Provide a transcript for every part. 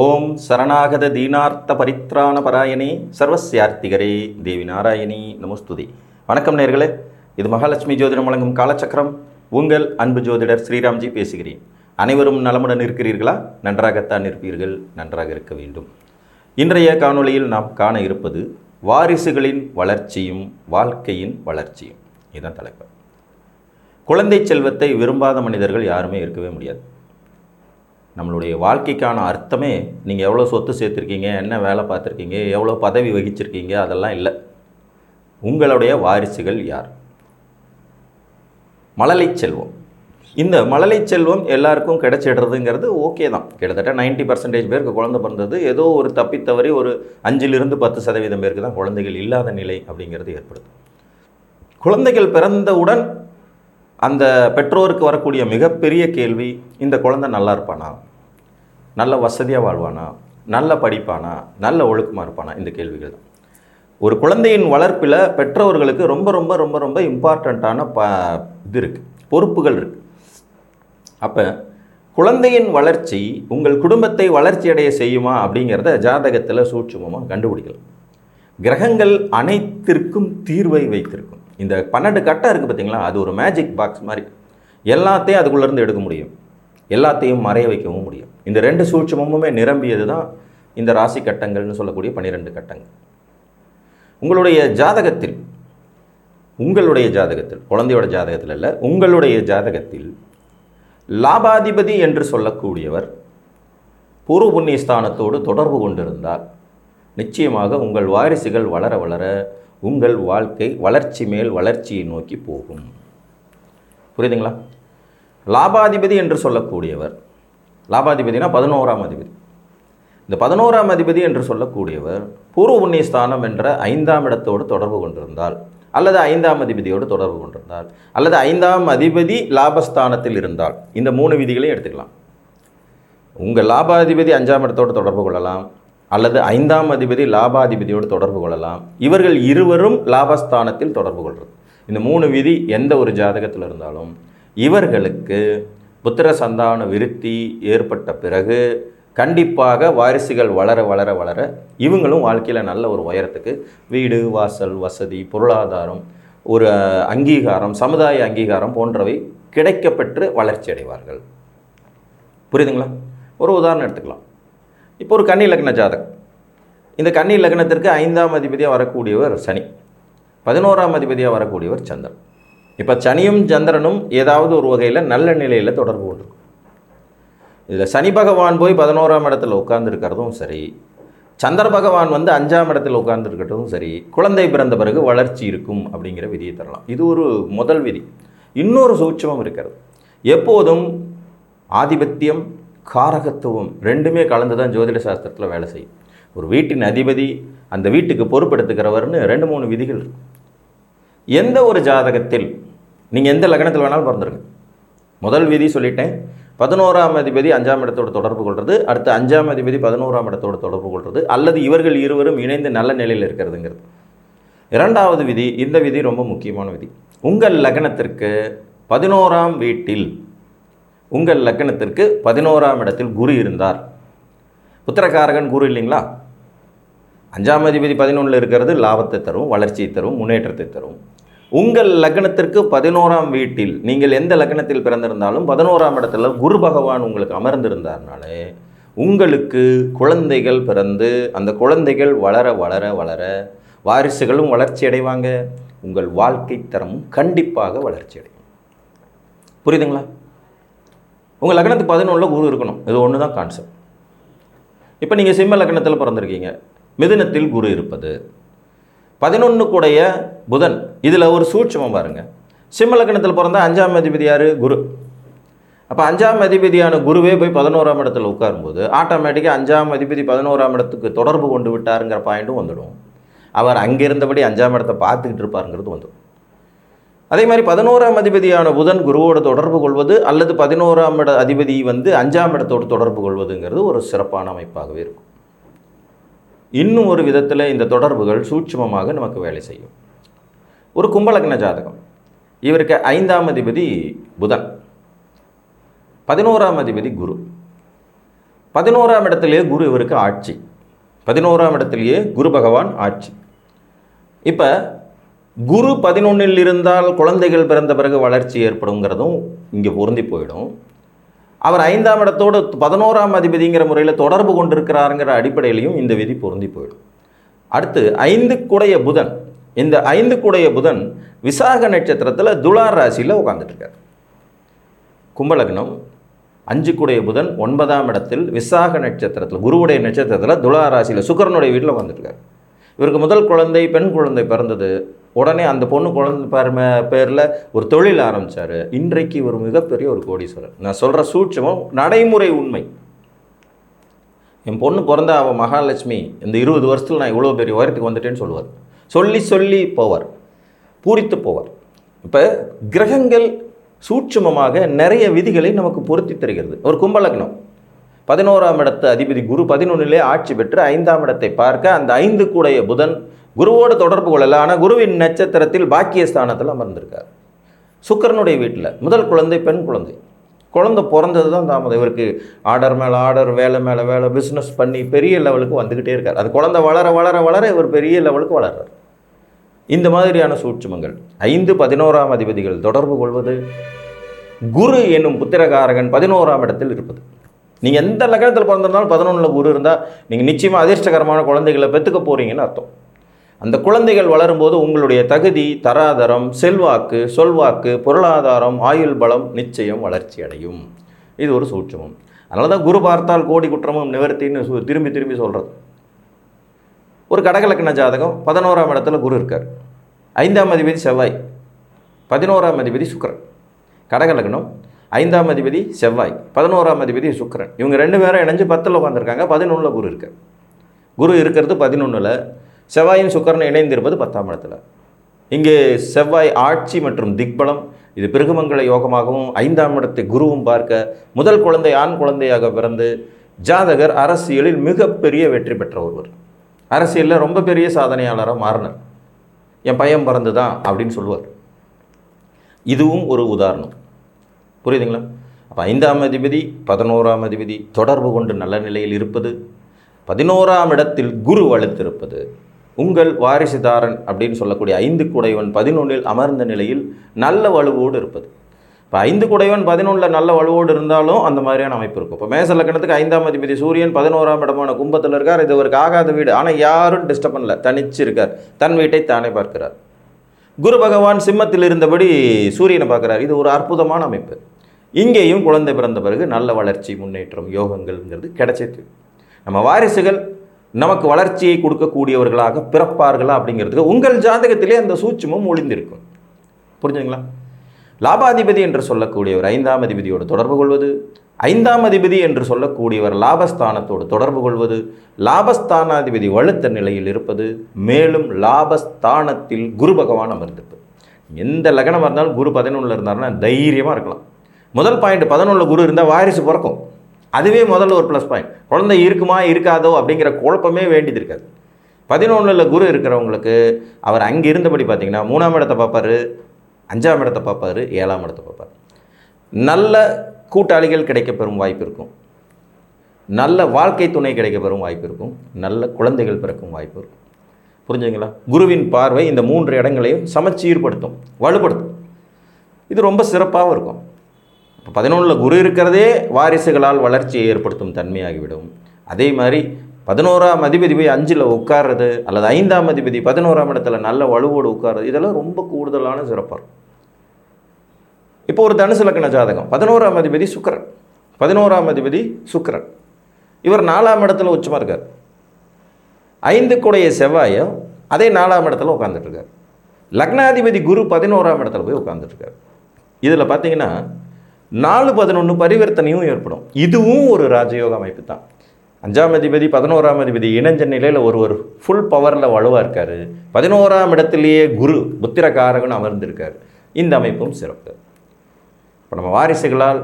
ஓம் சரணாகத தீனார்த்த பரித்ராண பராயணி சர்வசியார்த்திகரே தேவி நாராயணி நமஸ்துதி. வணக்கம் நேர்களே இது மகாலட்சுமி ஜோதிடம் வழங்கும் காலச்சக்கரம். உங்கள் அன்பு ஜோதிடர் ஸ்ரீராம்ஜி பேசுகிறேன். அனைவரும் நலமுடன் இருக்கிறீர்களா? நன்றாகத்தான் இருப்பீர்கள் நன்றாக இருக்க வேண்டும். இன்றைய காணொளியில் நாம் காண இருப்பது வாரிசுகளின் வளர்ச்சியும் வாழ்க்கையின் வளர்ச்சியும். இதுதான் தலைப்பு. குழந்தை செல்வத்தை விரும்பாத மனிதர்கள் யாருமே இருக்கவே முடியாது. நம்மளுடைய வாழ்க்கைக்கான அர்த்தமே நீங்கள் எவ்வளோ சொத்து சேர்த்துருக்கீங்க என்ன வேலை பார்த்துருக்கீங்க எவ்வளோ பதவி வகிச்சிருக்கீங்க அதெல்லாம் இல்லை. உங்களுடைய வாரிசுகள் யார்? மழலை செல்வம். இந்த மழலை செல்வம் எல்லாருக்கும் கிடைச்சிடுறதுங்கிறது ஓகே தான். கிட்டத்தட்ட 90% பர்சன்டேஜ் பேருக்கு குழந்தை பிறந்தது. ஏதோ ஒரு தப்பித்தவறி ஒரு அஞ்சிலிருந்து பத்து சதவீதம் பேருக்கு தான் குழந்தைகள் இல்லாத நிலை அப்படிங்கிறது ஏற்படுது. குழந்தைகள் பிறந்தவுடன் அந்த பெற்றோருக்கு வரக்கூடிய மிகப்பெரிய கேள்வி இந்த குழந்தை நல்லா இருப்பானா? நல்ல வசதியாக வாழ்வானா? நல்ல படிப்பானா? நல்ல ஒழுக்கமாக இருப்பானா? இந்த கேள்விகள் தான். ஒரு குழந்தையின் வளர்ப்பில் பெற்றோர்களுக்கு ரொம்ப ரொம்ப ரொம்ப ரொம்ப இம்பார்ட்டண்ட்டான ப இது இருக்குது பொறுப்புகள் இருக்குது அப்போ குழந்தையின் வளர்ச்சி உங்கள் குடும்பத்தை வளர்ச்சி அடைய செய்யுமா அப்படிங்கிறத ஜாதகத்தில் சூட்சுமமாக கண்டுபிடிக்கலாம். கிரகங்கள் அனைத்திற்கும் தீர்வை வைத்திருக்கும். இந்த பன்னெண்டு கட்டம் இருக்குது பார்த்தீங்களா அது ஒரு மேஜிக் பாக்ஸ் மாதிரி. எல்லாத்தையும் அதுக்குள்ளேருந்து எடுக்க முடியும். எல்லாத்தையும் மறைய வைக்கவும் முடியும். இந்த ரெண்டு சூட்சமுமே நிரம்பியது தான் இந்த ராசி கட்டங்கள்னு சொல்லக்கூடிய பன்னிரெண்டு கட்டங்கள். உங்களுடைய ஜாதகத்தில் உங்களுடைய ஜாதகத்தில் குழந்தையோட ஜாதகத்தில் இல்லை உங்களுடைய ஜாதகத்தில் லாபாதிபதி என்று சொல்லக்கூடியவர் பூர்வ புண்ணிய ஸ்தானத்தோடு தொடர்பு கொண்டிருந்தால் நிச்சயமாக உங்கள் வாரிசுகள் வளர வளர உங்கள் வாழ்க்கை வளர்ச்சி மேல் வளர்ச்சியை நோக்கி போகும். புரியுதுங்களா? லாபாதிபதி என்று சொல்லக்கூடியவர். லாபாதிபதினா பதினோராம் அதிபதி. இந்த பதினோராம் அதிபதி என்று சொல்லக்கூடியவர் பூர்வ புண்ணியஸ்தானம் என்ற ஐந்தாம் இடத்தோடு தொடர்பு கொண்டிருந்தால் அல்லது ஐந்தாம் அதிபதியோடு தொடர்பு கொண்டிருந்தால் அல்லது ஐந்தாம் அதிபதி லாபஸ்தானத்தில் இருந்தால் இந்த மூணு விதிகளையும் எடுத்துக்கலாம். உங்கள் லாபாதிபதி அஞ்சாம் இடத்தோடு தொடர்பு கொள்ளலாம். அல்லது ஐந்தாம் அதிபதி லாபாதிபதியோடு தொடர்பு கொள்ளலாம். இவர்கள் இருவரும் லாபஸ்தானத்தில் தொடர்பு கொள்வது இந்த மூணு விதி எந்த ஒரு ஜாதகத்தில் இருந்தாலும் இவர்களுக்கு புத்திர சந்தான விருத்தி ஏற்பட்ட பிறகு கண்டிப்பாக வாரிசுகள் வளர வளர வளர இவங்களும் வாழ்க்கையில் நல்ல ஒரு உயரத்துக்கு வீடு வாசல் வசதி பொருளாதாரம் ஒரு அங்கீகாரம் சமுதாய அங்கீகாரம் போன்றவை கிடைக்கப்பெற்று வளர்ச்சி அடைவார்கள். புரியுதுங்களா? ஒரு உதாரணம் எடுத்துக்கலாம். இப்போ ஒரு கன்னி லக்ன ஜாதகம். இந்த கன்னி லக்னத்திற்கு ஐந்தாம் அதிபதியாக வரக்கூடியவர் சனி. பதினோராம் அதிபதியாக வரக்கூடியவர் சந்திரன். இப்போ சனியும் சந்திரனும் ஏதாவது ஒரு வகையில் நல்ல நிலையில் தொடர்பு கொண்டிருக்கும். இதில் சனி பகவான் போய் பதினோராம் இடத்துல உட்கார்ந்துருக்கிறதும் சரி சந்திர பகவான் வந்து அஞ்சாம் இடத்தில் உட்கார்ந்துருக்கிறதும் சரி குழந்தை பிறந்த பிறகு வளர்ச்சி இருக்கும் அப்படிங்கிற விதியை தரலாம். இது ஒரு முதல் விதி. இன்னொரு சூட்சமம் இருக்கிறது. எப்போதும் ஆதிபத்தியம் காரகத்துவம் ரெண்டுமே கலந்து தான் ஜோதிட சாஸ்திரத்தில் வேலை செய்யும். ஒரு வீட்டின் அதிபதி அந்த வீட்டுக்கு பொறுப்பெடுத்துக்கிறவர்னு ரெண்டு மூணு விதிகள் இருக்கும். எந்த ஒரு ஜாதகத்தில் நீங்கள் எந்த லக்னத்தில் வேணாலும் பிறந்துருங்க. முதல் விதி சொல்லிட்டேன். பதினோராம் அதிபதி அஞ்சாம் இடத்தோடு தொடர்பு கொள்வது அடுத்து அஞ்சாம் அதிபதி பதினோராம் இடத்தோடு தொடர்பு கொள்வது அல்லது இவர்கள் இருவரும் இணைந்து நல்ல நிலையில் இருக்கிறதுங்கிறது. இரண்டாவது விதி இந்த விதி ரொம்ப முக்கியமான விதி. உங்கள் லக்னத்திற்கு பதினோராம் வீட்டில் உங்கள் லக்னத்திற்கு பதினோராம் இடத்தில் குரு இருந்தார். புத்திரகாரகன் குரு இல்லைங்களா? அஞ்சாம் அதிபதி பதினொன்றில் இருக்கிறது லாபத்தை தரும் வளர்ச்சியை தரும் முன்னேற்றத்தை தரும். உங்கள் லக்னத்திற்கு பதினோராம் வீட்டில் நீங்கள் எந்த லக்னத்தில் பிறந்திருந்தாலும் பதினோராம் இடத்துல குரு பகவான் உங்களுக்கு அமர்ந்திருந்தார்னாலே உங்களுக்கு குழந்தைகள் பிறந்து அந்த குழந்தைகள் வளர வளர வளர வாரிசுகளும் வளர்ச்சி அடைவாங்க. உங்கள் வாழ்க்கை தரமும் கண்டிப்பாக வளர்ச்சி அடையும். புரியுதுங்களா? உங்கள் லக்னத்துக்கு பதினொன்றில் குரு இருக்கணும். இது ஒன்று தான் கான்செப்ட் இப்போ நீங்கள் சிம்ம லக்னத்தில் பிறந்திருக்கீங்க. மிதுனத்தில் குரு இருப்பது. பதினொன்று கூடைய புதன் இதில் ஒரு சூட்சமம் பாருங்கள் சிம்ம லக்னத்தில் பிறந்த அஞ்சாம் அதிபதி யார்? குரு. அப்போ அஞ்சாம் அதிபதியான குருவே போய் பதினோராம் இடத்துல உட்காரும்போது ஆட்டோமேட்டிக்காக அஞ்சாம் அதிபதி பதினோராம் இடத்துக்கு தொடர்பு கொண்டு விட்டாருங்கிற பாயிண்ட்டும் வந்துடும். அவர் அங்கே இருந்தபடி அஞ்சாம் இடத்தை பார்த்துக்கிட்டு இருப்பாருங்கிறது வந்துடும். அதே மாதிரி பதினோராம் அதிபதியான புதன் குருவோட தொடர்பு கொள்வது அல்லது பதினோராம் இட அதிபதி வந்து அஞ்சாம் இடத்தோடு தொடர்பு கொள்வதுங்கிறது ஒரு சிறப்பான அமைப்பாகவே இருக்கும். இன்னும் ஒரு விதத்தில் இந்த தொடர்புகள் சூட்சுமமாக நமக்கு வேலை செய்யும். ஒரு கும்பலக்ன ஜாதகம். இவருக்கு ஐந்தாம் அதிபதி புதன். பதினோராம் அதிபதி குரு. பதினோராம் இடத்திலேயே குரு இவருக்கு ஆட்சி. பதினோராம் இடத்திலேயே குரு பகவான் ஆட்சி. இப்போ குரு பதினொன்றில் இருந்தால் குழந்தைகள் பிறந்த பிறகு வளர்ச்சி ஏற்படுங்கிறதும் இங்கே பொருந்தி போயிடும். அவர் ஐந்தாம் இடத்தோடு பதினோராம் அதிபதிங்கிற முறையில் தொடர்பு கொண்டிருக்கிறாருங்கிற அடிப்படையிலையும் இந்த விதி பொருந்தி போயிடும். அடுத்து ஐந்து குடைய புதன். இந்த ஐந்து குடைய புதன் விசாக நட்சத்திரத்தில் துலார் ராசியில் உட்காந்துட்ருக்கார் கும்பலக்னம் அஞ்சு குடைய புதன் ஒன்பதாம் இடத்தில் விசாக நட்சத்திரத்தில் குருவுடைய நட்சத்திரத்தில் துலா ராசியில் சுக்கரனுடைய வீட்டில் வந்துட்டுருக்கார் இவருக்கு முதல் குழந்தை பெண் குழந்தை பிறந்தது உடனே அந்த பொண்ணு குழந்தை பேர் பேரில் ஒரு தொழில் ஆரம்பித்தார் இன்றைக்கு ஒரு மிகப்பெரிய ஒரு கோடீஸ்வரர். நான் சொல்கிற சூட்சமும் நடைமுறை உண்மை. என் பொண்ணு பிறந்த அவள் மகாலட்சுமி இந்த இருபது வருஷத்தில் நான் இவ்வளோ பெரிய உயரத்துக்கு வந்துட்டேன்னு சொல்லுவார். சொல்லி சொல்லி போவார். பூரித்து போவார். இப்போ கிரகங்கள் சூட்சுமமாக நிறைய விதிகளை நமக்கு பொருத்தி தருகிறது. ஒரு கும்பலக்னம். பதினோராம் இடத்து அதிபதி குரு பதினொன்றிலே ஆட்சி பெற்று ஐந்தாம் இடத்தை பார்க்க அந்த ஐந்து கூடைய புதன் குருவோடு தொடர்பு கொள்ளலை. ஆனால் குருவின் நட்சத்திரத்தில் பாக்கியஸ்தானத்தில் அமர்ந்திருக்கார். சுக்கரனுடைய வீட்டில் முதல் குழந்தை பெண் குழந்தை. குழந்தை பிறந்தது தான் தாமதம். இவருக்கு ஆர்டர் மேலே ஆர்டர் வேலை மேலே வேலை பிஸ்னஸ் பண்ணி பெரிய லெவலுக்கு வந்துக்கிட்டே இருக்கார். அது குழந்தை வளர வளர வளர இவர் பெரிய லெவலுக்கு வளர்றார். இந்த மாதிரியான சூட்சுமங்கள். ஐந்து பதினோராம் அதிபதிகள் தொடர்பு கொள்வது குரு என்னும் புத்திரகாரகன் பதினோராம் இடத்தில் இருப்பது. நீங்கள் எந்த லக்னத்தில் பிறந்திருந்தாலும் பதினொன்றில் குரு இருந்தால் நீங்கள் நிச்சயமாக அதிர்ஷ்டகரமான குழந்தைகளை பெற்றுக்க போகிறீங்கன்னு அர்த்தம். அந்த குழந்தைகள் வளரும்போது உங்களுடைய தகுதி தராதரம் செல்வாக்கு சொல்வாக்கு பொருளாதாரம் ஆயுள் பலம் நிச்சயம் வளர்ச்சி அடையும். இது ஒரு சூட்சமம். அதனால தான் குரு பார்த்தால் கோடி குற்றமும் நிவர்த்தின்னு திரும்பி திரும்பி சொல்கிறது ஒரு கடகலக்கண ஜாதகம் பதினோராம் இடத்துல குரு இருக்கார். ஐந்தாம் அதிபதி செவ்வாய் பதினோராம் அதிபதி சுக்கரன். கடகலக்கணம் ஐந்தாம் அதிபதி செவ்வாய் பதினோராம் அதிபதி சுக்கரன். இவங்க ரெண்டு பேரும் இணைஞ்சு பத்தில் உட்காந்துருக்காங்க பதினொன்றில் குரு இருக்கார். குரு இருக்கிறது பதினொன்றில் செவ்வாயும் சுக்கிரனும் இணைந்திருப்பது பத்தாம் இடத்துல. இங்கே செவ்வாய் ஆட்சி மற்றும் திக்பலம் இது பிருகுமங்கள யோகமாகவும் ஐந்தாம் இடத்தை குருவும் பார்க்க முதல் குழந்தை ஆண் குழந்தையாக பிறந்து ஜாதகர் அரசியலில் மிகப்பெரிய வெற்றி பெற்ற ஒருவர். அரசியலில் ரொம்ப பெரிய சாதனையாளராக மாறினார் என் பையன் பிறந்து தான் அப்படின்னு சொல்லுவார். இதுவும் ஒரு உதாரணம். புரியுதுங்களா? அப்போ ஐந்தாம் அதிபதி பதினோராம் அதிபதி தொடர்பு கொண்டு நல்ல நிலையில் இருப்பது பதினோராம் இடத்தில் குரு வலுத்திருப்பது உங்கள் வாரிசுதாரன் அப்படின்னு சொல்லக்கூடிய ஐந்து குடைவன் பதினொன்றில் அமர்ந்த நிலையில் நல்ல வலுவோடு இருப்பது. இப்போ ஐந்து குடைவன் பதினொன்றில் நல்ல வலுவோடு இருந்தாலும் அந்த மாதிரியான அமைப்பு இருக்கும். இப்போ மேச லக்கணத்துக்கு ஐந்தாம் அதிபதி சூரியன் பதினோராம் இடமான கும்பத்தில் இருக்கார். இது அவருக்கு ஆகாத வீடு. ஆனால் யாரும் டிஸ்டர்ப் பண்ணல. தனிச்சு இருக்கார் தன் வீட்டை தானே பார்க்கிறார். குரு பகவான் சிம்மத்தில் இருந்தபடி சூரியனை பார்க்குறார். இது ஒரு அற்புதமான அமைப்பு. இங்கேயும் குழந்தை பிறந்த பிறகு நல்ல வளர்ச்சி முன்னேற்றம் யோகங்கள்ங்கிறது கிடைச்சிது. நம்ம வாரிசுகள் நமக்கு வளர்ச்சியை கொடுக்கக்கூடியவர்களாக பிறப்பார்களா அப்படிங்கிறதுக்கு உங்கள் ஜாதகத்திலே அந்த சூட்சமும் ஒளிந்திருக்கும். புரிஞ்சுங்களா லாபாதிபதி என்று சொல்லக்கூடியவர் ஐந்தாம் அதிபதியோடு தொடர்பு கொள்வது ஐந்தாம் அதிபதி என்று சொல்லக்கூடியவர் லாபஸ்தானத்தோடு தொடர்பு கொள்வது லாபஸ்தானாதிபதி வலுத்த நிலையில் இருப்பது மேலும் லாபஸ்தானத்தில் குரு பகவான் அமர்ந்திருப்பது எந்த லக்னமாக இருந்தாலும் குரு பதினொன்றில் இருந்தாருன்னா தைரியமாக இருக்கலாம். முதல் பாயிண்ட் பதினொன்றில் குரு இருந்தால் வாரிசு பிறக்கும். அதுவே முதல்ல ஒரு ப்ளஸ் பாயிண்ட் குழந்தை இருக்குமா இருக்காதோ அப்படிங்கிற குழப்பமே வேண்டியது இருக்காது. பதினொன்றில் குரு இருக்கிறவங்களுக்கு அவர் அங்கே இருந்தபடி பார்த்தீங்கன்னா மூணாம் இடத்தை பார்ப்பாரு அஞ்சாம் இடத்தை பார்ப்பாரு ஏழாம் இடத்தை பார்ப்பார். நல்ல கூட்டாளிகள் கிடைக்க பெறும் வாய்ப்பு இருக்கும். நல்ல வாழ்க்கை துணை கிடைக்க பெறும் வாய்ப்பு இருக்கும். நல்ல குழந்தைகள் பிறக்கும் வாய்ப்பு இருக்கும். புரிஞ்சுங்களா குருவின் பார்வை இந்த மூன்று இடங்களையும் சமச்சீர்படுத்தும் வலுப்படுத்தும். இது ரொம்ப சிறப்பாகவும் இருக்கும். இப்போ பதினொன்றில் குரு இருக்கிறதே வாரிசுகளால் வளர்ச்சியை ஏற்படுத்தும் தன்மையாகிவிடும். அதே மாதிரி பதினோராம் அதிபதி போய் அஞ்சில் உட்கார்றது அல்லது ஐந்தாம் அதிபதி பதினோராம் இடத்துல நல்ல வலுவோடு உட்கார்றது இதெல்லாம் ரொம்ப கூடுதலான சிறப்பாக இருக்கும் இப்போ ஒரு தனுசு லக்கண ஜாதகம். பதினோராம் அதிபதி சுக்கரன். பதினோராம் அதிபதி சுக்கரன். இவர் நாலாம் இடத்துல உச்சமாக இருக்கார். ஐந்து கூடைய செவ்வாயும் அதே நாலாம் இடத்துல உட்காந்துட்ருக்கார் லக்னாதிபதி குரு பதினோராம் இடத்துல போய் உட்காந்துட்டுருக்கார் இதில் பார்த்தீங்கன்னா நாலு பதினொன்று பரிவர்த்தனையும் ஏற்படும். இதுவும் ஒரு ராஜயோக அமைப்பு தான் அஞ்சாம் அதிபதி பதினோராம் அதிபதி இணைஞ்ச நிலையில் ஒருவர் ஃபுல் பவரில் வலுவாக இருக்கார். பதினோராம் இடத்திலேயே குரு புத்திரகாரகன் அமர்ந்திருக்கார். இந்த அமைப்பும் சிறப்பு. இப்போ நம்ம வாரிசுகளால்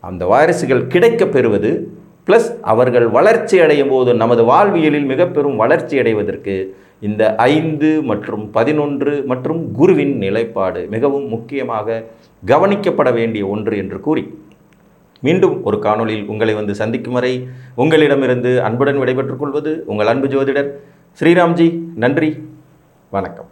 அந்த வாரிசுகள் கிடைக்கப் பெறுவது ப்ளஸ் அவர்கள் வளர்ச்சி அடையும் போது நமது வாழ்வியலில் மிக பெரும் வளர்ச்சி அடைவதற்கு இந்த ஐந்து மற்றும் பதினொன்று மற்றும் குருவின் நிலைப்பாடு மிகவும் முக்கியமாக கவனிக்கப்பட வேண்டிய ஒன்று என்று கூறி மீண்டும் ஒரு காணொளியில் உங்களை வந்து சந்திக்கும் வரை உங்களிடமிருந்து அன்புடன் விடைபெற்றுக் கொள்வது உங்கள் அன்பு ஜோதிடர் ஸ்ரீராம்ஜி. நன்றி. வணக்கம்.